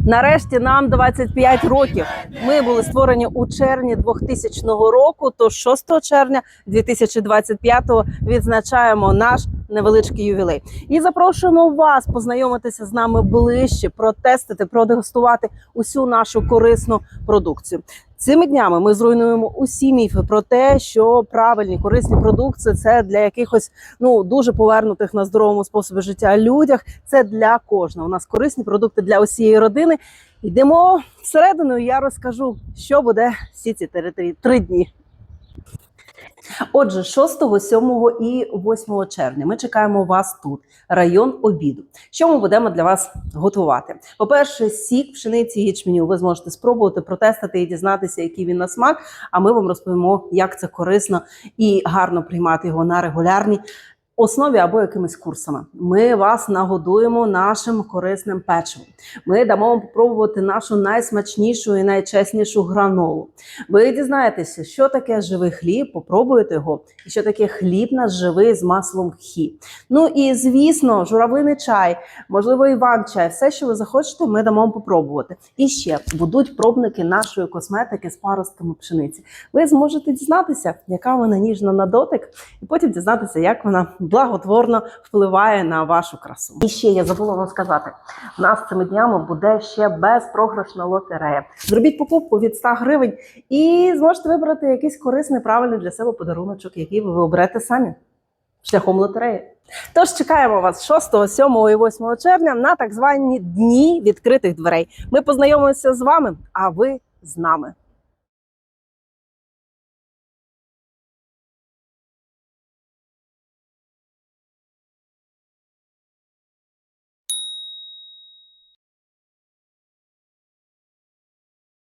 Нарешті нам 25 років. Ми були створені у червні 2000 року. То 6 червня 2025 відзначаємо наш невеличкий ювілей. І запрошуємо вас познайомитися з нами ближче, протестити, продегустувати усю нашу корисну продукцію. Цими днями ми зруйнуємо усі міфи про те, що правильні корисні продукти це для якихось ну дуже повернутих на здоровому способі життя людях. Це для кожного. У нас корисні продукти для усієї родини. Йдемо всередину. і Я розкажу, що буде всі ці три дні. Отже, 6, 7 і 8 червня ми чекаємо вас тут, район обіду. Що ми будемо для вас готувати? По-перше, сік пшениці ячменю ви зможете спробувати протестити і дізнатися, який він на смак. А ми вам розповімо, як це корисно і гарно приймати його на регулярній основі або якимись курсами. Ми вас нагодуємо нашим корисним печивом. Ми дамо вам попробувати нашу найсмачнішу і найчеснішу гранолу. Ви дізнаєтеся, що таке живий хліб, попробуєте його, і що таке хліб наш живий з маслом хі. Ну і звісно, журавлиний чай, можливо, Іван чай, все, що ви захочете, ми дамо вам попробувати. І ще будуть пробники нашої косметики з паростками пшениці. Ви зможете дізнатися, яка вона ніжна на дотик, і потім дізнатися, як вона благотворно впливає на вашу красу. І ще я забула вам сказати: у нас цими днями буде ще безпрограшна лотерея. Зробіть покупку від 100 гривень і зможете вибрати якийсь корисний, правильний для себе подаруночок, який ви оберете самі шляхом лотереї. Тож чекаємо вас 6, 7 і 8 червня на так звані дні відкритих дверей. Ми познайомимося з вами, а ви з нами.